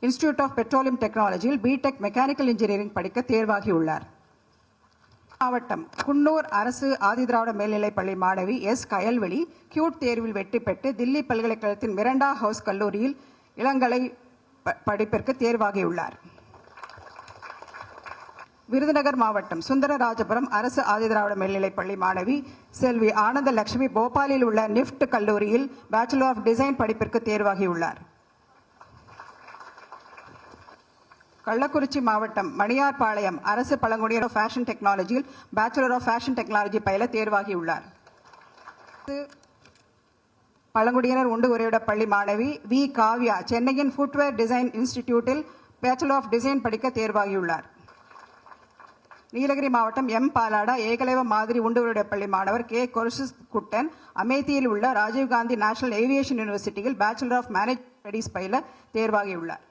Institute of petroleum டெக்னாலஜியில் B Tech mechanical engineering படிக்க தேர்வாகியுள்ளார். மாவட்டம் குன்னூர் அரசு ஆதிதிராவிட மேல்நிலைப் பள்ளி மாணவி எஸ். கயல்வெளி கியூட் தேர்வில் வெற்றி பெற்று தில்லி பல்கலைக்கழகத்தின் மிரண்டா ஹவுஸ் கல்லூரியில் இளங்கலை ப- படிப்பிற்கு தேர்வாகியுள்ளார். விருதுநகர் மாவட்டம் சுந்தரராஜபுரம் அரசு ஆதிதிராவிட மேல்நிலைப்பள்ளி மாணவி செல்வி ஆனந்த லட்சுமி போபாலில் உள்ள நிஃப்ட் கல்லூரியில் பேச்சுலர் ஆஃப் டிசைன் படிப்பிற்கு தேர்வாகியுள்ளார். கள்ளக்குறிச்சி மாவட்டம் மணியார்பாளையம் அரசு பழங்குடியினர் ஃபேஷன் டெக்னாலஜியில் பேச்சுலர் ஆஃப் ஃபேஷன் டெக்னாலஜி பயில தேர்வாகியுள்ளார். பழங்குடியினர் உண்டு உறைவிட பள்ளி மாணவி வி. காவ்யா சென்னையின் ஃபுட்வேர் டிசைன் இன்ஸ்டிடியூட்டில் பேச்சுலர் ஆஃப் டிசைன் படிக்க தேர்வாகியுள்ளார். நீலகிரி மாவட்டம் எம். பாலாடா ஏகலைவ மாதிரி உண்டு பள்ளி மாணவர் கே. கொர்ஷிஸ் குட்டன் அமேத்தியில் உள்ள ராஜீவ்காந்தி நேஷனல் ஏவியேஷன் யூனிவர்சிட்டியில் பேச்சுலர் ஆஃப் மேனேஜ் ஸ்டடீஸ் பயில தேர்வாகியுள்ளார்.